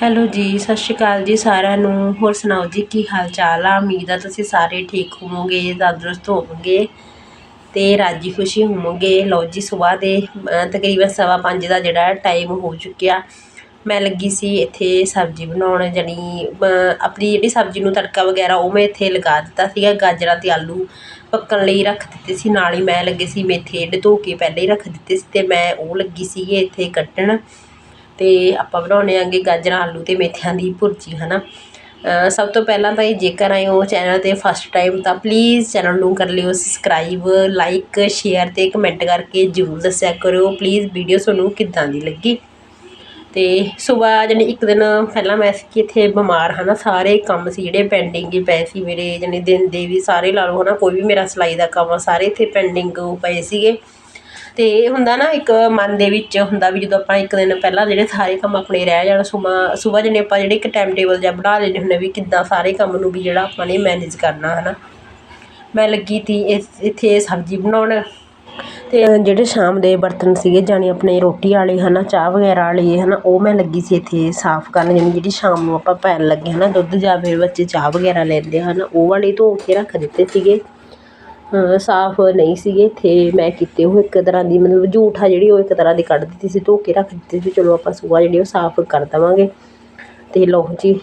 Hello ਜੀ, ਸਤਿ ਸ਼੍ਰੀ ਅਕਾਲ ਜੀ ਸਾਰਿਆਂ ਨੂੰ। ਹੋਰ ਸੁਣਾਓ ਜੀ, ਕੀ ਹਾਲ ਚਾਲ ਆ? ਉਮੀਦ ਆ ਤੁਸੀਂ ਸਾਰੇ ਠੀਕ ਹੋਵੋਗੇ, ਤੰਦਰੁਸਤ ਹੋਵੋਗੇ ਤੇ ਰਾਜੀ ਖੁਸ਼ੀ ਹੋਵੋਗੇ। ਲਓ ਜੀ ਸਵੇਰ ਦੇ ਤਕਰੀਬਨ ਸਵਾ ਪੰਜ ਦਾ ਜਿਹੜਾ ਟਾਈਮ ਹੋ ਚੁੱਕਿਆ। ਮੈਂ ਲੱਗੀ ਸੀ ਇੱਥੇ ਸਬਜ਼ੀ ਬਣਾਉਣ, ਜਾਣੀ ਆਪਣੀ ਜਿਹੜੀ ਸਬਜ਼ੀ ਨੂੰ ਤੜਕਾ ਵਗੈਰਾ ਉਹ ਮੈਂ ਇੱਥੇ ਲਗਾ ਦਿੱਤਾ ਸੀਗਾ, ਗਾਜਰਾਂ ਤੇ ਆਲੂ ਪੱਕਣ ਲਈ ਰੱਖ ਦਿੱਤੇ ਸੀ। ਨਾਲ ਹੀ ਮੈਂ ਲੱਗੇ ਸੀ ਮੇਥੇ ਜਿਹੜੇ ਧੋ ਕੇ ਪਹਿਲੇ ਹੀ ਰੱਖ ਦਿੱਤੇ ਸੀ ਤੇ ਮੈਂ ਉਹ ਲੱਗੀ ਸੀ ਇੱਥੇ ਕੱਟਣ। ਅਤੇ ਆਪਾਂ ਬਣਾਉਂਦੇ ਆਂਗੇ ਗਾਜਰਾਂ, ਆਲੂ ਅਤੇ ਮੇਥਿਆਂ ਦੀ ਭੁਰਜੀ ਹੈ ਨਾ ਸਭ ਤੋਂ ਪਹਿਲਾਂ ਤਾਂ ਇਹ ਜੇਕਰ ਆਏ ਹੋ ਚੈਨਲ ਤੇ ਫਸਟ ਟਾਈਮ ਤਾਂ ਪਲੀਜ਼ ਚੈਨਲ ਨੂੰ ਕਰ ਲਿਓ ਸਬਸਕ੍ਰਾਈਬ ਲਾਈਕ ਸ਼ੇਅਰ ਅਤੇ ਕਮੈਂਟ ਕਰਕੇ ਜਰੂਰ ਦੱਸਿਆ ਕਰੋ ਪਲੀਜ਼ ਵੀਡੀਓ ਤੁਹਾਨੂੰ ਕਿੱਦਾਂ ਦੀ ਲੱਗੀ? ਅਤੇ ਸੁਬਾਹ ਜਾਣੀ ਇੱਕ ਦਿਨ ਪਹਿਲਾਂ ਮੈਂ ਸੀ ਕਿ ਇੱਥੇ ਬਿਮਾਰ, ਹਨਾ? ਸਾਰੇ ਕੰਮ ਸੀ ਜਿਹੜੇ ਪੈਂਡਿੰਗ ਹੀ ਪਏ ਸੀ ਮੇਰੇ, ਜਾਣੀ ਦਿਨ ਦੇ ਵੀ ਸਾਰੇ ਲਾ ਲਓ ਹੈ ਨਾ ਕੋਈ ਵੀ ਮੇਰਾ ਸਿਲਾਈ ਦਾ ਕੰਮ ਆ, ਸਾਰੇ ਇੱਥੇ ਪੈਂਡਿੰਗ ਪਏ ਸੀਗੇ। ਅਤੇ ਇਹ ਹੁੰਦਾ ਨਾ ਇੱਕ ਮਨ ਦੇ ਵਿੱਚ ਹੁੰਦਾ ਵੀ ਜਦੋਂ ਆਪਾਂ ਇੱਕ ਦਿਨ ਪਹਿਲਾਂ ਜਿਹੜੇ ਸਾਰੇ ਕੰਮ ਆਪਣੇ ਰਹਿ ਜਾਣ ਸੁਬਾ ਸੁਬਾ ਜਿਹਨੇ ਆਪਾਂ ਜਿਹੜੇ ਇੱਕ ਟਾਈਮ ਟੇਬਲ ਜਿਹਾ ਬਣਾ ਲੈਂਦੇ ਹੁੰਦੇ ਵੀ ਕਿੱਦਾਂ ਸਾਰੇ ਕੰਮ ਨੂੰ ਵੀ ਜਿਹੜਾ ਆਪਾਂ ਨੇ ਮੈਨੇਜ ਕਰਨਾ ਹੈ ਨਾ ਮੈਂ ਲੱਗੀ ਤੀ ਇਸ- ਇੱਥੇ ਸਬਜ਼ੀ ਬਣਾਉਣ ਅਤੇ ਜਿਹੜੇ ਸ਼ਾਮ ਦੇ ਬਰਤਨ ਸੀਗੇ ਜਾਣੀ ਆਪਣੇ ਰੋਟੀ ਵਾਲੇ ਹੈ ਨਾ ਚਾਹ ਵਗੈਰਾ ਵਾਲੇ ਹੈ ਨਾ ਉਹ ਮੈਂ ਲੱਗੀ ਸੀ ਇੱਥੇ ਸਾਫ਼ ਕਰਨ, ਜਾਣੀ ਜਿਹੜੀ ਸ਼ਾਮ ਨੂੰ ਆਪਾਂ ਪੈਣ ਲੱਗੇ ਹੈ ਨਾ ਦੁੱਧ ਜਾਂ ਫਿਰ ਬੱਚੇ ਚਾਹ ਵਗੈਰਾ ਲੈਂਦੇ, ਹਨ, ਉਹ ਵਾਲੇ ਧੋ ਕੇ ਰੱਖ ਦਿੱਤੇ ਸੀਗੇ। ਸਾਫ਼ ਨਹੀਂ ਸੀਗੇ। ਇੱਥੇ ਮੈਂ ਕੀਤੇ ਉਹ ਇੱਕ ਤਰ੍ਹਾਂ ਦੀ ਮਤਲਬ ਜੂਠ ਆ ਜਿਹੜੀ ਉਹ ਇੱਕ ਤਰ੍ਹਾਂ ਦੀ ਕੱਢ ਦਿੱਤੀ ਸੀ, ਧੋ ਕੇ ਰੱਖ ਦਿੱਤੀ ਸੀ। ਚਲੋ ਆਪਾਂ ਸੁਬਾਹ ਜਿਹੜੀ ਉਹ ਸਾਫ਼ ਕਰ ਦੇਵਾਂਗੇ। ਅਤੇ ਲਓ ਜੀ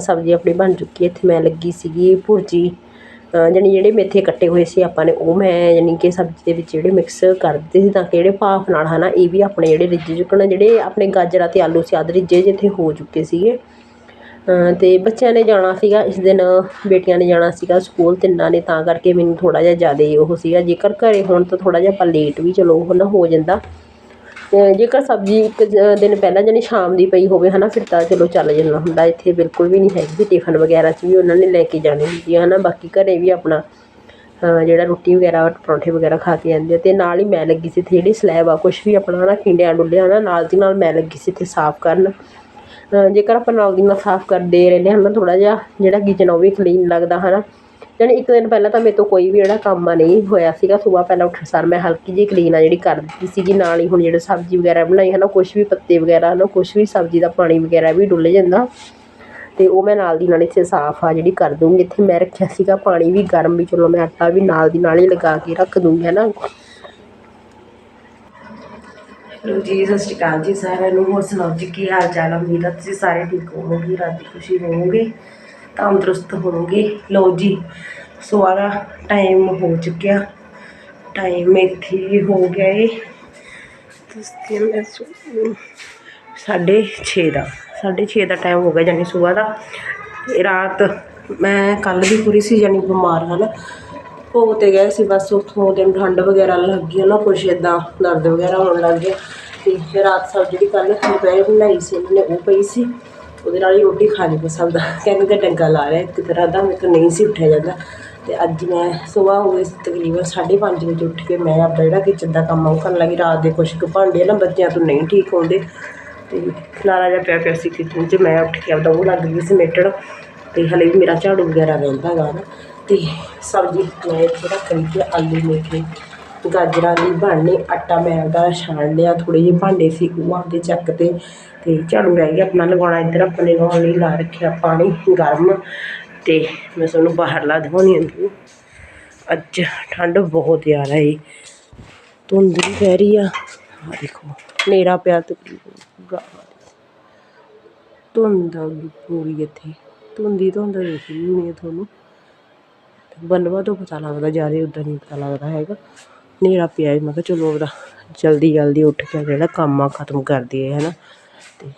ਸਬਜ਼ੀ ਆਪਣੀ ਬਣ ਚੁੱਕੀ ਹੈ ਇੱਥੇ ਮੈਂ ਲੱਗੀ ਸੀਗੀ ਭੁਰਜੀ। ਅਹ ਜਾਣੀ ਜਿਹੜੇ ਮੇਥੇ ਕੱਟੇ ਹੋਏ ਸੀ ਆਪਾਂ ਨੇ, ਉਹ ਮੈਂ ਯਾਨੀ ਕਿ ਸਬਜ਼ੀ ਦੇ ਵਿੱਚ ਜਿਹੜੇ ਮਿਕਸ ਕਰ ਦਿੱਤੇ ਸੀ ਤਾਂ ਕਿ ਜਿਹੜੇ ਭਾਫ ਨਾਲ ਹੈ ਨਾ ਇਹ ਵੀ ਆਪਣੇ ਜਿਹੜੇ ਰਿੱਝ ਚੁੱਕਣ, ਜਿਹੜੇ ਆਪਣੇ ਗਾਜਰਾਂ ਅਤੇ ਆਲੂ ਸੀ ਅੱਧ ਰਿੱਝੇ ਜਿੱਥੇ ਹੋ ਚੁੱਕੇ ਸੀਗੇ। ਅਤੇ ਬੱਚਿਆਂ ਨੇ ਜਾਣਾ ਸੀਗਾ, ਇਸ ਦਿਨ ਬੇਟੀਆਂ ਨੇ ਜਾਣਾ ਸੀਗਾ ਸਕੂਲ, ਤਿੰਨਾਂ ਨੇ ਤਾਂ ਕਰਕੇ ਮੈਨੂੰ ਥੋੜ੍ਹਾ ਜਿਹਾ ਜ਼ਿਆਦਾ ਉਹ ਸੀਗਾ। ਜੇਕਰ ਘਰ ਹੋਣ ਤਾਂ ਥੋੜ੍ਹਾ ਜਿਹਾ ਆਪਾਂ ਲੇਟ ਵੀ ਚਲੋ, ਉਹ ਨਾ ਹੋ ਜਾਂਦਾ। ਜੇਕਰ ਸਬਜ਼ੀ ਇੱਕ ਦਿਨ ਪਹਿਲਾਂ ਜਾਣੀ ਸ਼ਾਮ ਦੀ ਪਈ ਹੋਵੇ ਹੈ ਨਾ ਫਿਰ ਤਾਂ ਚਲੋ ਚੱਲ ਜਾਂਦਾ ਹੁੰਦਾ। ਇੱਥੇ ਬਿਲਕੁਲ ਵੀ ਨਹੀਂ ਹੈਗੀ ਟਿਫਨ ਵਗੈਰਾ 'ਚ ਵੀ ਉਹਨਾਂ ਨੇ ਲੈ ਕੇ ਜਾਣੀ ਹੁੰਦੀ ਹੈ ਨਾ ਬਾਕੀ ਘਰ ਵੀ ਆਪਣਾ ਜਿਹੜਾ ਰੋਟੀ ਵਗੈਰਾ, ਪਰੌਂਠੇ ਵਗੈਰਾ ਖਾ ਕੇ ਜਾਂਦੇ ਆ। ਤੇ ਨਾਲ ਹੀ ਮੈਂ ਲੱਗੀ ਸੀ ਇੱਥੇ ਜਿਹੜੀ ਸਲੈਬ ਆ, ਕੁਛ ਵੀ ਆਪਣਾ ਹੈ ਨਾ ਖਿੰਡਿਆ ਡੁੱਲਿਆ ਹਨਾ ਨਾਲ ਦੀ ਨਾਲ ਮੈਂ ਲੱਗੀ ਸੀ ਇੱਥੇ ਸਾਫ਼ ਕਰਨ। ਜੇਕਰ ਆਪਾਂ ਨਾਲ ਦੀ ਨਾਲ ਸਾਫ਼ ਕਰਦੇ ਰਹਿੰਦੇ ਹਨ ਨਾ ਥੋੜ੍ਹਾ ਜਿਹਾ, ਜਿਹੜਾ ਕਿਚਨ ਉਹ ਵੀ ਕਲੀਨ ਲੱਗਦਾ ਹੈ ਨਾ ਜਾਣੀ ਇੱਕ ਦਿਨ ਪਹਿਲਾਂ ਤਾਂ ਮੇਰੇ ਤੋਂ ਕੋਈ ਵੀ ਜਿਹੜਾ ਕੰਮ ਆ ਨਹੀਂ ਹੋਇਆ ਸੀਗਾ, ਸਵੇਰ ਪਹਿਲਾਂ ਉੱਠਣ ਸਾਰ ਮੈਂ ਹਲਕੀ ਜਿਹੀ ਕਲੀਨ ਆ ਜਿਹੜੀ ਕਰ ਦਿੱਤੀ ਸੀਗੀ, ਨਾਲ ਹੀ ਹੁਣ ਜਿਹੜੇ ਸਬਜ਼ੀ ਵਗੈਰਾ ਬਣਾਈ ਹੈ ਨਾ ਕੁਛ ਵੀ ਪੱਤੇ ਵਗੈਰਾ ਨਾ ਕੁਛ ਵੀ ਸਬਜ਼ੀ ਦਾ ਪਾਣੀ ਵਗੈਰਾ ਵੀ ਡੁੱਲ ਜਾਂਦਾ। ਅਤੇ ਉਹ ਮੈਂ ਨਾਲ ਦੀ ਨਾਲ ਇੱਥੇ ਸਾਫ਼ ਆ ਜਿਹੜੀ ਕਰ ਦੂੰਗੀ। ਇੱਥੇ ਮੈਂ ਰੱਖਿਆ ਸੀਗਾ ਪਾਣੀ ਵੀ ਗਰਮ ਵੀ, ਚਲੋ ਮੈਂ ਆਟਾ ਵੀ ਨਾਲ ਦੀ ਨਾਲ ਹੀ ਲਗਾ ਕੇ ਰੱਖ ਦੂੰਗੀ ਹੈ ਨਾ ਹੈਲੋ ਜੀ, ਸਤਿ ਸ਼੍ਰੀ ਅਕਾਲ ਜੀ ਸਾਰਿਆਂ ਨੂੰ। ਹੋਰ ਸੁਣਾਓ ਜੀ, ਕੀ ਹਾਲ ਚਾਲ ਆ ਉਮੀਦ ਆ ਤੁਸੀਂ ਸਾਰੇ ਠੀਕ ਹੋਵੋਗੇ ਰਾਜੀ ਖੁਸ਼ੀ ਹੋਵੋਗੇ, ਤੰਦਰੁਸਤ ਹੋਵੋਗੇ। ਲਓ ਜੀ ਸਵਾਰਾ ਟਾਈਮ ਹੋ ਚੁੱਕਿਆ। ਟਾਈਮ ਇੱਥੇ ਹੋ ਗਿਆ ਏ। ਤੁਸੀਂ ਮੈਂ ਸਾਢੇ 6 ਦਾ, ਸਾਢੇ 6 ਦਾ ਟਾਈਮ ਹੋ ਗਿਆ ਜਾਨੀ ਸਵੇਰ ਦਾ। ਰਾਤ ਮੈਂ ਕੱਲ ਵੀ ਪੂਰੀ ਸੀ ਜਾਨੀ ਬਿਮਾਰ ਹਨ। ਭੋਗ ਤੇ ਗਏ ਸੀ, ਬਸ ਉੱਥੋਂ ਦਿਨ ਠੰਡ ਵਗੈਰਾ ਲੱਗ ਗਈ ਨਾ ਕੁਛ ਇਦਾਂ ਦਰਦ ਵਗੈਰਾ ਹੋਣ ਲੱਗ ਗਿਆ ਤੇ ਫਿਰ ਰਾਤ ਸਭ ਜਿਹੜੀ ਕੱਲ ਦੁਪਹਿਰ ਬਣਾਈ ਸੀ, ਉਹਨਾਂ ਨੇ ਉਹ ਪਈ ਸੀ। ਉਹਦੇ ਨਾਲ ਹੀ ਰੋਟੀ ਖਾ ਲਈ ਪਸੰਦ ਕਹਿੰਦੇ ਕਿ ਡੰਗਾ ਲਾ ਰਿਹਾ ਇੱਕ ਤਰ੍ਹਾਂ ਦਾ ਮੇਰੇ ਤੋਂ ਨਹੀਂ ਸੀ ਉੱਠਿਆ ਜਾਂਦਾ। ਤੇ ਅੱਜ ਮੈਂ ਸਵੇਰ ਹੋ ਗਈ ਸੀ, ਤਕਰੀਬਨ 5:30 ਵਜੇ ਉੱਠ ਕੇ ਮੈਂ ਆਪਣਾ ਜਿਹੜਾ ਕਿਚਨ ਦਾ ਕੰਮ ਆ, ਉਹ ਕਰਨ ਲੱਗੀ। ਰਾਤ ਦੇ ਕੁਛ ਕੁ ਭਾਂਡੇ ਨਾ, ਬੱਚਿਆਂ ਤੋਂ ਨਹੀਂ ਠੀਕ ਹੁੰਦੇ ਤੇ ਖਲਾਰਾ ਜਿਹਾ ਪਿਆ ਪਿਆ ਸੀ ਕਿਚਨ 'ਚ, ਮੈਂ ਉੱਠ ਕੇ ਆਪਦਾ ਉਹ ਲੱਗ ਗਈ ਸਮੇਟਣ ਤੇ ਹਲੇ ਵੀ ਮੇਰਾ ਝਾੜੂ ਵਗੈਰਾ ਰਹਿੰਦਾ ਹੈਗਾ ਨਾ। ਤੇ ਸਬਜ਼ੀ ਮੈਂ ਇੱਥੇ ਰੱਖ ਆਲੂ ਮੇਥੇ ਗਾਜਰਾਂ ਦੀ ਬਣਨੀ, ਆਟਾ ਮੈਂ ਉਹਦਾ ਛਾਣ ਲਿਆ ਥੋੜ੍ਹੇ ਜਿਹੇ ਭਾਂਡੇ ਸੀ ਉਹ ਆਪਦੇ ਚੱਕ ਤੇ ਤੇ ਝਾੜੂ ਰਹਿ ਗਿਆ ਆਪਣਾ ਲਗਾਉਣਾ, ਇੱਧਰ ਆਪਣੇ ਲਗਾਉਣ ਲਈ ਲਾ ਰੱਖਿਆ ਪਾਣੀ ਗਰਮ ਅਤੇ ਮੈਂ ਤੁਹਾਨੂੰ ਬਾਹਰ ਲਾ ਦਿਖਾਉਣੀ ਹਾਂ ਅੱਜ ਠੰਡ ਬਹੁਤ ਜ਼ਿਆਦਾ ਏ, ਧੁੰਦ ਵੀ ਪੈ ਰਹੀ ਆ। ਆ ਦੇਖੋ, ਹਨੇਰਾ ਪਿਆ ਤਕਰੀਬਨ। ਪੂਰਾ ਧੁੰਦ ਪੂਰੀ ਇੱਥੇ। ਧੁੰਦੀ ਧੁੰਦ ਦਿਖਦੀ ਹੋਣੀ ਹੈ ਤੁਹਾਨੂੰ। ਬਲਵਾ ਤੋਂ ਪਤਾ ਲੱਗਦਾ ਜ਼ਿਆਦਾ ਉੱਦਾਂ ਨਹੀਂ ਪਤਾ ਲੱਗਦਾ ਹੈਗਾ। ਹਨੇਰਾ ਪਿਆ ਸੀ, ਮੈਂ ਕਿਹਾ ਚਲੋ ਉਹਦਾ ਜਲਦੀ ਜਲਦੀ ਉੱਠ ਕੇ ਜਿਹੜਾ ਕੰਮ ਆ ਖਤਮ ਕਰ ਦਈਏ ਹੈ ਨਾ ਅਤੇ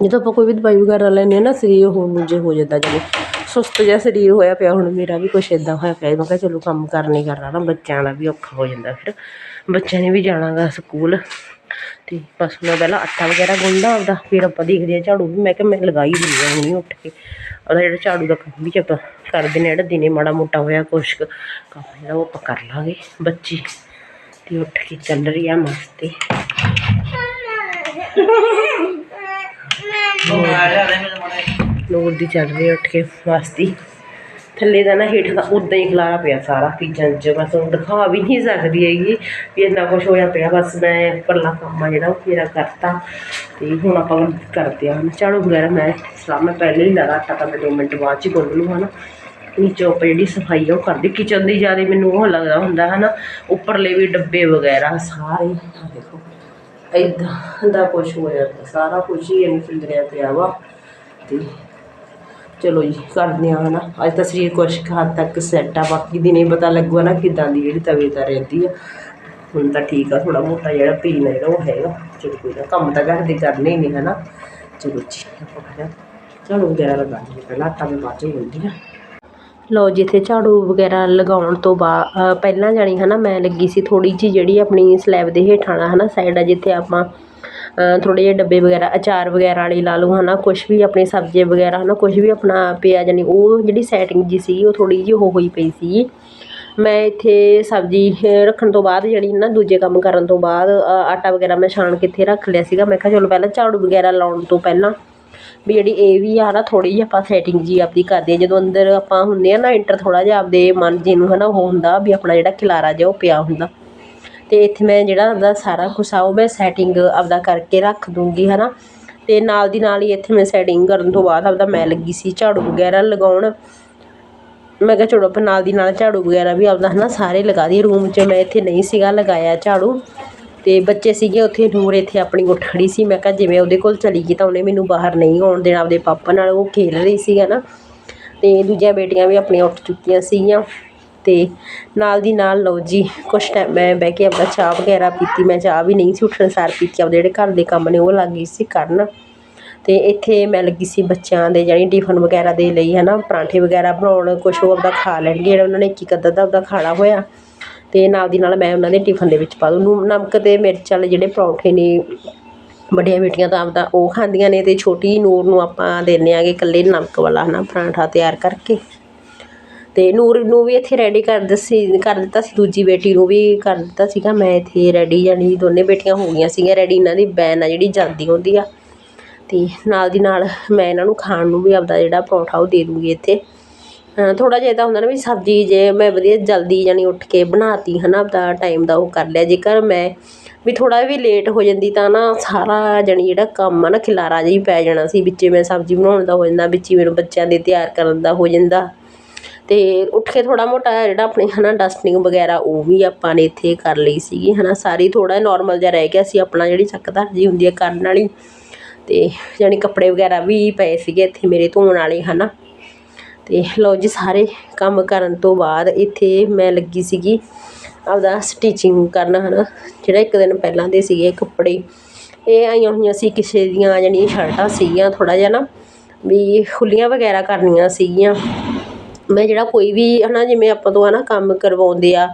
ਜਦੋਂ ਆਪਾਂ ਕੋਈ ਵੀ ਦਵਾਈ ਵਗੈਰਾ ਲੈਂਦੇ ਹਾਂ ਨਾ ਸਰੀਰ ਹੋਣ ਜੇ ਹੋ ਜਾਂਦਾ ਜਿਵੇਂ ਸੁਸਤ ਜਿਹਾ ਸਰੀਰ ਹੋਇਆ ਪਿਆ ਹੁਣ ਮੇਰਾ ਵੀ ਕੁਛ ਇਦਾਂ ਹੋਇਆ ਪਿਆ ਮੈਂ ਕਿਹਾ ਚਲੋ ਕੰਮ ਕਰਨੀ ਕਰਨਾ ਨਾ ਬੱਚਿਆਂ ਦਾ ਵੀ ਔਖਾ ਹੋ ਜਾਂਦਾ ਫਿਰ। ਬੱਚਿਆਂ ਨੇ ਵੀ ਜਾਣਾਗਾ ਸਕੂਲ। ਤੇ ਬਸ ਮੈਂ ਪਹਿਲਾਂ ਆਟਾ ਵਗੈਰਾ ਗੁੰਨਦਾ ਆਪਦਾ ਫਿਰ ਆਪਾਂ ਦੇਖਦੇ ਹਾਂ ਝਾੜੂ ਵੀ। ਮੈਂ ਕਿਹਾ ਮੈਂ ਲਗਾਈ ਦਿੰਦੀ ਹਾਂ ਹੁਣੀ ਉੱਠ ਕੇ। ਉਹਦਾ ਜਿਹੜਾ ਝਾੜੂ ਦਾ ਕੰਮ ਵੀ ਆਪਾਂ ਕਰਦੇ ਨੇ ਜਿਹੜਾ ਦਿਨੇ ਮਾੜਾ ਮੋਟਾ ਹੋਇਆ ਕੁਛ ਕੰਮ ਜਿਹੜਾ ਉਹ ਆਪਾਂ ਕਰ ਲਾਂਗੇ ਬੱਚੀ। ਤੇ ਉੱਠ ਕੇ ਚੱਲ ਰਹੀ ਆ ਮਸਤੀ ਨੂਰ ਦੀ ਚੱਲ ਰਹੀ ਉੱਠ ਕੇ ਮਸਤੀ ਥੱਲੇ ਦਾ ਨਾ ਹੇਠ ਦਾ ਉਦਾਂ ਹੀ ਖਲਾਰਾ ਪਿਆ ਸਾਰਾ ਕਿਚਨ 'ਚ। ਮੈਂ ਤੁਹਾਨੂੰ ਦਿਖਾ ਵੀ ਨਹੀਂ ਸਕਦੀ ਹੈਗੀ ਵੀ ਇੰਨਾ ਕੁਛ ਹੋਇਆ ਪਿਆ। ਬਸ ਮੈਂ ਪਰਲਾ ਕੰਮ ਆ ਜਿਹੜਾ, ਉਹ ਮੇਰਾ ਕਰਤਾ। ਤੇ ਹੁਣ ਆਪਾਂ ਕਰਦੇ ਹਾਂ। ਝਾੜੂ ਵਗੈਰਾ ਮੈਂ ਸਲਾਹ, ਮੈਂ ਪਹਿਲੇ ਹੀ ਲਗਾ ਆਟਾ ਤਾਂ ਮੈਂ ਦੋ ਮਿੰਟ ਬਾਅਦ 'ਚ ਹੀ ਗੁੰਨ ਲੂ ਹਨਾ। ਨੀਚੋਂ ਆਪਾਂ ਜਿਹੜੀ ਸਫ਼ਾਈ ਆ, ਉਹ ਕਰਦੀ। ਕਿਚਨ ਦੀ ਜ਼ਿਆਦਾ ਮੈਨੂੰ ਉਹ ਲੱਗਦਾ ਹੁੰਦਾ, ਹਨਾ। ਉੱਪਰਲੇ ਵੀ ਡੱਬੇ ਵਗੈਰਾ ਸਾਰੇ, ਆਹ ਦੇਖੋ। ਇਦਾਂ ਦਾ ਕੁਛ ਹੋਇਆ ਪਿਆ। ਸਾਰਾ ਕੁਛ ਹੀ ਇਹਨੂੰ ਫਿਲਰਿਆ ਪਿਆ ਵਾ। ਤੇ ਚਲੋ ਜੀ, ਕਰਦੇ ਹਾਂ ਹਨਾ। ਅੱਜ ਤਾਂ ਸਰੀਰ ਕੁਛ ਹੱਦ ਤੱਕ ਸੈੱਟ ਆ, ਬਾਕੀ ਦੀ ਨਹੀਂ ਪਤਾ ਲੱਗੂਗਾ ਨਾ ਕਿਦਾਂ ਦੀ ਜਿਹੜੀ ਤਵੇ ਰਹਿੰਦੀ ਆ। ਹੁਣ ਤਾਂ ਠੀਕ ਆ ਥੋੜਾ ਮੋਟਾ ਜਿਹੜਾ ਪੀਣਾ ਜਿਹੜਾ ਉਹ ਹੈਗਾ। ਚਲੋ ਕੋਈ ਨਾ, ਕੰਮ ਤਾਂ ਘਰ ਦੇ ਕਰਨੇ ਹੀ ਨਹੀਂ ਹਨਾ। ਚਲੋ ਜੀ, ਆਪਾਂ ਕਰਾਂ ਝਾੜੂ ਵਗੈਰਾ ਲਗਾ ਲਈਏ ਪਹਿਲਾਂ ਆਟਾ ਵੀ ਬਾਅਦ ਚ ਗੁੰਨਦੀ ਆ ਲਓ ਜਿੱਥੇ ਝਾੜੂ ਵਗੈਰਾ ਲਗਾਉਣ ਤੋਂ ਬਾਅਦ ਪਹਿਲਾਂ ਜਾਣੀ ਹਨਾ, ਮੈਂ ਲੱਗੀ ਸੀ ਥੋੜੀ ਜਿਹੀ ਜਿਹੜੀ ਆਪਣੀ ਸਲੈਬ ਦੇ ਹੇਠਾਂ ਵਾਲਾ ਹਨਾ ਸਾਈਡ ਆ, ਜਿੱਥੇ ਆਪਾਂ ਥੋੜ੍ਹੇ ਜਿਹੇ ਡੱਬੇ ਵਗੈਰਾ, ਅਚਾਰ ਵਗੈਰਾ ਵਾਲੇ ਲਾ ਲਓ ਨਾ ਕੁਛ ਵੀ ਆਪਣੀ ਸਬਜ਼ੀ ਵਗੈਰਾ ਹੈ ਨਾ ਕੁਛ ਵੀ ਆਪਣਾ ਪਿਆ ਜਾਨੀ ਉਹ ਜਿਹੜੀ ਸੈਟਿੰਗ ਜੀ ਸੀਗੀ, ਉਹ ਥੋੜ੍ਹੀ ਜਿਹੀ ਉਹ ਹੋਈ ਪਈ ਸੀ ਮੈਂ ਇੱਥੇ ਸਬਜ਼ੀ ਰੱਖਣ ਤੋਂ ਬਾਅਦ ਜਿਹੜੀ ਨਾ ਦੂਜੇ ਕੰਮ ਕਰਨ ਤੋਂ ਬਾਅਦ ਆਟਾ ਵਗੈਰਾ ਮੈਂ ਛਾਣ ਕੇ ਇੱਥੇ ਰੱਖ ਲਿਆ ਸੀਗਾ। ਮੈਂ ਕਿਹਾ ਚਲੋ ਪਹਿਲਾਂ ਝਾੜੂ ਵਗੈਰਾ ਲਾਉਣ ਤੋਂ ਪਹਿਲਾਂ ਵੀ ਜਿਹੜੀ ਇਹ ਵੀ ਆ ਨਾ, ਥੋੜ੍ਹੀ ਜਿਹੀ ਆਪਾਂ ਸੈਟਿੰਗ ਜੀ ਆਪਦੀ ਕਰਦੇ ਹਾਂ। ਜਦੋਂ ਅੰਦਰ ਆਪਾਂ ਹੁੰਦੇ ਆ ਨਾ ਇੰਟਰ ਥੋੜ੍ਹਾ ਜਿਹਾ ਆਪਦੇ ਮਨ ਜੀ ਨੂੰ ਹੈ ਨਾ ਉਹ ਹੁੰਦਾ ਵੀ ਆਪਣਾ ਜਿਹੜਾ ਖਿਲਾਰਾ ਜਿਹਾ ਉਹ ਪਿਆ ਹੁੰਦਾ। ਅਤੇ ਇੱਥੇ ਮੈਂ ਜਿਹੜਾ ਆਪਦਾ ਸਾਰਾ ਕੁਛ ਆ, ਉਹ ਮੈਂ ਸੈਟਿੰਗ ਆਪਦਾ ਕਰਕੇ ਰੱਖ ਦੂੰਗੀ ਹੈ ਨਾ ਅਤੇ ਨਾਲ ਦੀ ਨਾਲ ਹੀ ਇੱਥੇ ਮੈਂ ਸੈਟਿੰਗ ਕਰਨ ਤੋਂ ਬਾਅਦ ਆਪਦਾ ਮੈਂ ਲੱਗੀ ਸੀ ਝਾੜੂ ਵਗੈਰਾ ਲਗਾਉਣ। ਮੈਂ ਕਿਹਾ ਚਲੋ ਆਪਾਂ ਨਾਲ ਦੀ ਨਾਲ ਝਾੜੂ ਵਗੈਰਾ ਵੀ ਆਪਦਾ ਨਾ ਸਾਰੇ ਲਗਾ ਦਈਏ। ਰੂਮ 'ਚ ਮੈਂ ਇੱਥੇ ਨਹੀਂ ਸੀਗਾ ਲਗਾਇਆ ਝਾੜੂ। ਅਤੇ ਬੱਚੇ ਸੀਗੇ, ਉੱਥੇ ਨੂਰ ਇੱਥੇ ਆਪਣੀ ਉੱਠ ਖੜੀ ਸੀ। ਮੈਂ ਕਿਹਾ ਜਿਵੇਂ ਉਹਦੇ ਕੋਲ ਚਲੀ ਗਈ ਤਾਂ ਉਹਨੇ ਮੈਨੂੰ ਬਾਹਰ ਨਹੀਂ ਆਉਣ ਦੇਣਾ, ਆਪਦੇ ਪਾਪਾ ਨਾਲ ਉਹ ਖੇਲ ਰਹੀ ਸੀ ਹੈ ਨਾ ਅਤੇ ਦੂਜੀਆਂ ਬੇਟੀਆਂ ਵੀ ਆਪਣੀਆਂ ਉੱਠ ਚੁੱਕੀਆਂ ਸੀਗੀਆਂ। ਅਤੇ ਨਾਲ ਦੀ ਨਾਲ ਲਓ ਜੀ, ਕੁਛ ਟਾਈਮ ਮੈਂ ਬਹਿ ਕੇ ਆਪਦਾ ਚਾਹ ਵਗੈਰਾ ਪੀਤੀ, ਮੈਂ ਚਾਹ ਵੀ ਨਹੀਂ ਸੀ ਉੱਠਣ ਸਾਰ ਪੀਤੀ, ਆਪਦੇ ਜਿਹੜੇ ਘਰ ਦੇ ਕੰਮ ਨੇ ਉਹ ਲੱਗ ਗਈ ਸੀ ਕਰਨ। ਅਤੇ ਇੱਥੇ ਮੈਂ ਲੱਗੀ ਸੀ ਬੱਚਿਆਂ ਦੇ ਜਾਣੀ ਟਿਫਨ ਵਗੈਰਾ ਦੇ ਲਈ ਹੈ ਨਾ ਪਰਾਂਠੇ ਵਗੈਰਾ ਬਣਾਉਣ, ਕੁਛ ਉਹ ਆਪਦਾ ਖਾ ਲੈਣਗੇ, ਜਿਹੜਾ ਉਹਨਾਂ ਨੇ ਇੱਕ ਇੱਕ ਅੱਧਾ ਅੱਧਾ ਆਪਦਾ ਖਾਣਾ ਹੋਇਆ। ਅਤੇ ਨਾਲ ਦੀ ਨਾਲ ਮੈਂ ਉਹਨਾਂ ਦੇ ਟਿਫਨ ਦੇ ਵਿੱਚ ਪਾ ਦੂੰ ਨਮਕ ਅਤੇ ਮਿਰਚ ਵਾਲੇ ਜਿਹੜੇ ਪਰੌਂਠੇ ਨੇ, ਵੱਡੀਆਂ ਬੇਟੀਆਂ ਤਾਂ ਆਪਦਾ ਉਹ ਖਾਂਦੀਆਂ ਨੇ ਅਤੇ ਛੋਟੀ ਨੂਰ ਨੂੰ ਆਪਾਂ ਦਿੰਦੇ ਆਗੇ ਇਕੱਲੇ ਨਮਕ ਵਾਲਾ ਹੈ ਨਾ ਪਰਾਂਠਾ ਤਿਆਰ ਕਰਕੇ। ਅਤੇ ਨੂਰ ਨੂੰ ਵੀ ਇੱਥੇ ਰੈਡੀ ਕਰ ਦਿੱਤੀ ਕਰ ਦਿੱਤਾ ਸੀ, ਦੂਜੀ ਬੇਟੀ ਨੂੰ ਵੀ ਕਰ ਦਿੱਤਾ ਸੀਗਾ। ਮੈਂ ਇੱਥੇ ਰੈਡੀ ਜਾਣੀ ਦੋਨੇ ਬੇਟੀਆਂ ਹੋ ਗਈਆਂ ਸੀਗੀਆਂ ਰੈਡੀ ਇਹਨਾਂ ਦੀ ਬੈਨ ਆ ਜਿਹੜੀ ਜਾਂਦੀ ਹੁੰਦੀ ਆ। ਅਤੇ ਨਾਲ ਦੀ ਨਾਲ ਮੈਂ ਇਹਨਾਂ ਨੂੰ ਖਾਣ ਨੂੰ ਵੀ ਆਪਦਾ ਜਿਹੜਾ ਪਰੌਂਠਾ ਉਹ ਦੇ ਦੂੰਗੀ ਇੱਥੇ। ਥੋੜ੍ਹਾ ਜਿਹਾ ਤਾਂ ਹੁੰਦਾ ਨਾ ਵੀ ਸਬਜ਼ੀ ਜੇ ਮੈਂ ਵਧੀਆ ਜਲਦੀ ਜਾਣੀ ਉੱਠ ਕੇ ਬਣਾਤੀ ਨਾ ਆਪਦਾ ਟਾਈਮ ਦਾ ਉਹ ਕਰ ਲਿਆ। ਜੇਕਰ ਮੈਂ ਵੀ ਥੋੜਾ ਵੀ ਲੇਟ ਹੋ ਜਾਂਦੀ ਤਾਂ ਨਾ ਸਾਰਾ ਜਾਣੀ ਜਿਹੜਾ ਕੰਮ ਆ ਨਾ ਖਿਲਾਰਾ ਜਿਹਾ ਹੀ ਪੈ ਜਾਣਾ ਸੀ, ਵਿੱਚੇ ਮੈਂ ਸਬਜ਼ੀ ਬਣਾਉਣ ਦਾ ਹੋ ਜਾਂਦਾ, ਵਿੱਚੇ ਮੈਨੂੰ ਬੱਚਿਆਂ ਦੇ ਤਿਆਰ ਕਰਨ ਦਾ ਹੋ ਜਾਂਦਾ। ਅਤੇ ਉੱਠ ਕੇ ਥੋੜ੍ਹਾ ਮੋਟਾ ਜਿਹੜਾ ਆਪਣੇ ਹੈ ਨਾ ਡਸਟਿੰਗ ਵਗੈਰਾ ਉਹ ਵੀ ਆਪਾਂ ਨੇ ਇੱਥੇ ਕਰ ਲਈ ਸੀਗੀ ਹੈ ਨਾ ਸਾਰੀ ਥੋੜਾ ਨੋਰਮਲ ਜਿਹਾ ਰਹਿ ਗਿਆ ਸੀ ਆਪਣਾ ਜਿਹੜੀ ਚੱਕਧਰ ਜੀ ਹੁੰਦੀ ਹੈ ਕਰਨ ਵਾਲੀ ਅਤੇ ਜਾਣੀ ਕੱਪੜੇ ਵਗੈਰਾ ਵੀ ਪਏ ਸੀਗੇ ਇੱਥੇ ਮੇਰੇ ਧੋਣ ਵਾਲੇ ਹੈ ਨਾ ਅਤੇ ਲਓ ਜੀ, ਸਾਰੇ ਕੰਮ ਕਰਨ ਤੋਂ ਬਾਅਦ ਇੱਥੇ ਮੈਂ ਲੱਗੀ ਸੀਗੀ ਆਪਦਾ ਸਟਿਚਿੰਗ ਕਰਨ ਹੈ ਨਾ ਜਿਹੜਾ ਇੱਕ ਦਿਨ ਪਹਿਲਾਂ ਦੇ ਸੀਗੇ ਕੱਪੜੇ। ਇਹ ਆਈਆਂ ਹੋਈਆਂ ਸੀ ਕਿਸੇ ਦੀਆਂ, ਜਾਣੀ ਸ਼ਰਟਾਂ ਸੀਗੀਆਂ ਥੋੜ੍ਹਾ ਜਿਹਾ ਨਾ, ਵੀ ਖੁੱਲੀਆਂ ਵਗੈਰਾ ਕਰਨੀਆਂ ਸੀਗੀਆਂ। ਮੈਂ ਜਿਹੜਾ ਕੋਈ ਵੀ ਹੈ ਨਾ ਜਿਵੇਂ ਆਪਾਂ ਤੋਂ ਹੈ ਨਾ ਕੰਮ ਕਰਵਾਉਂਦੇ ਆ,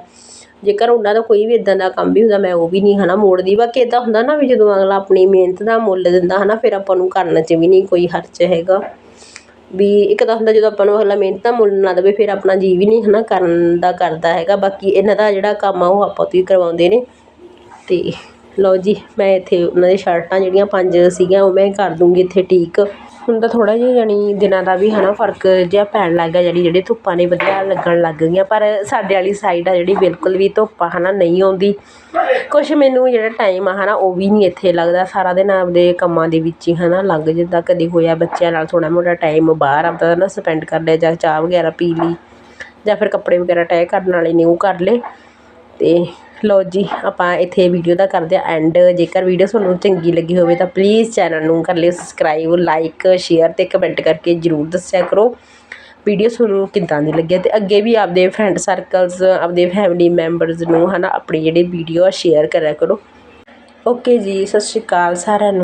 ਜੇਕਰ ਉਹਨਾਂ ਦਾ ਕੋਈ ਵੀ ਇੱਦਾਂ ਦਾ ਕੰਮ ਵੀ ਹੁੰਦਾ, ਮੈਂ ਉਹ ਵੀ ਨਹੀਂ ਹੈ ਹਨਾ ਮੋੜਦੀ। ਬਾਕੀ ਇੱਦਾਂ ਹੁੰਦਾ ਨਾ ਵੀ ਜਦੋਂ ਅਗਲਾ ਆਪਣੀ ਮਿਹਨਤ ਦਾ ਮੁੱਲ ਦਿੰਦਾ ਹੈ ਨਾ ਫਿਰ ਆਪਾਂ ਨੂੰ ਕਰਨ 'ਚ ਵੀ ਨਹੀਂ ਕੋਈ ਹਰਚ ਹੈਗਾ। ਵੀ ਇੱਕ ਤਾਂ ਹੁੰਦਾ ਜਦੋਂ ਆਪਾਂ ਨੂੰ ਅਗਲਾ ਮਿਹਨਤ ਦਾ ਮੁੱਲ ਨਾ ਦੇਵੇ, ਫਿਰ ਆਪਣਾ ਜੀਅ ਵੀ ਨਹੀਂ ਹੈ ਨਾ ਕਰਨ ਦਾ ਕਰਦਾ ਹੈਗਾ। ਬਾਕੀ ਇਹਨਾਂ ਦਾ ਜਿਹੜਾ ਕੰਮ ਆ, ਉਹ ਆਪਾਂ ਤੋਂ ਹੀ ਕਰਵਾਉਂਦੇ ਨੇ। ਅਤੇ ਲਓ ਜੀ, ਮੈਂ ਇੱਥੇ ਉਹਨਾਂ ਦੇ ਸ਼ਰਟਾਂ ਜਿਹੜੀਆਂ ਪੰਜ ਸੀਗੀਆਂ, ਉਹ ਮੈਂ ਕਰ ਦੂੰਗੀ ਇੱਥੇ ਠੀਕ। ਹੁਣ ਤਾਂ ਥੋੜ੍ਹਾ ਜਿਹਾ ਜਾਣੀ ਦਿਨਾਂ ਦਾ ਵੀ ਹੈ ਨਾ ਫ਼ਰਕ ਜਿਹਾ ਪੈਣ ਲੱਗ ਗਿਆ ਜਾਣੀ ਜਿਹੜੇ ਧੁੱਪਾਂ ਨੇ ਵਧੀਆ ਲੱਗਣ ਲੱਗ ਗਈਆਂ, ਪਰ ਸਾਡੇ ਵਾਲੀ ਸਾਈਡ ਆ ਜਿਹੜੀ ਬਿਲਕੁਲ ਵੀ ਧੁੱਪ ਹੈ ਨਾ ਨਹੀਂ ਆਉਂਦੀ। ਕੁਛ ਮੈਨੂੰ ਜਿਹੜਾ ਟਾਈਮ ਆ ਹੈ ਨਾ ਉਹ ਵੀ ਨਹੀਂ ਇੱਥੇ ਲੱਗਦਾ, ਸਾਰਾ ਦਿਨ ਆਪਦੇ ਕੰਮਾਂ ਦੇ ਵਿੱਚ ਹੀ ਹੈ ਨਾ ਲੰਘ ਜਾਂਦਾ। ਕਦੇ ਹੋਇਆ ਬੱਚਿਆਂ ਨਾਲ ਥੋੜ੍ਹਾ ਮੋਟਾ ਟਾਈਮ ਬਾਹਰ ਆਪਦਾ ਨਾ ਸਪੈਂਡ ਕਰ ਲਿਆ, ਜਾਂ ਚਾਹ ਵਗੈਰਾ ਪੀ ਲਈ, ਜਾਂ ਫਿਰ ਕੱਪੜੇ ਵਗੈਰਾ ਤੈਅ ਕਰਨ ਵਾਲੇ ਨੇ ਉਹ ਕਰ ਲਏ। ਅਤੇ ਲਓ ਜੀ, ਆਪਾਂ ਇੱਥੇ ਵੀਡੀਓ ਦਾ ਕਰਦੇ ਆ ਐਂਡ ਜੇਕਰ ਵੀਡੀਓ ਤੁਹਾਨੂੰ ਚੰਗੀ ਲੱਗੀ ਹੋਵੇ ਤਾਂ ਪਲੀਜ਼ ਚੈਨਲ ਨੂੰ ਕਰ ਲਿਓ ਸਬਸਕ੍ਰਾਈਬ ਲਾਈਕ ਸ਼ੇਅਰ ਤੇ ਕਮੈਂਟ ਕਰਕੇ ਜਰੂਰ ਦੱਸਿਆ ਕਰੋ। ਵੀਡੀਓ ਤੁਹਾਨੂੰ ਕਿੱਦਾਂ ਦੀ ਲੱਗੀ ਤੇ ਅੱਗੇ ਵੀ ਆਪਦੇ ਫਰੈਂਡ ਸਰਕਲਸ ਆਪਦੇ ਫੈਮਿਲੀ ਮੈਂਬਰਸ ਨੂੰ ਹਨਾ, ਆਪਣੀ ਜਿਹੜੀ ਵੀਡੀਓ ਆ ਸ਼ੇਅਰ ਕਰਿਆ ਕਰੋ। ਓਕੇ ਜੀ, ਸਤਿ ਸ਼੍ਰੀ ਅਕਾਲ ਸਾਰਿਆਂ ਨੂੰ।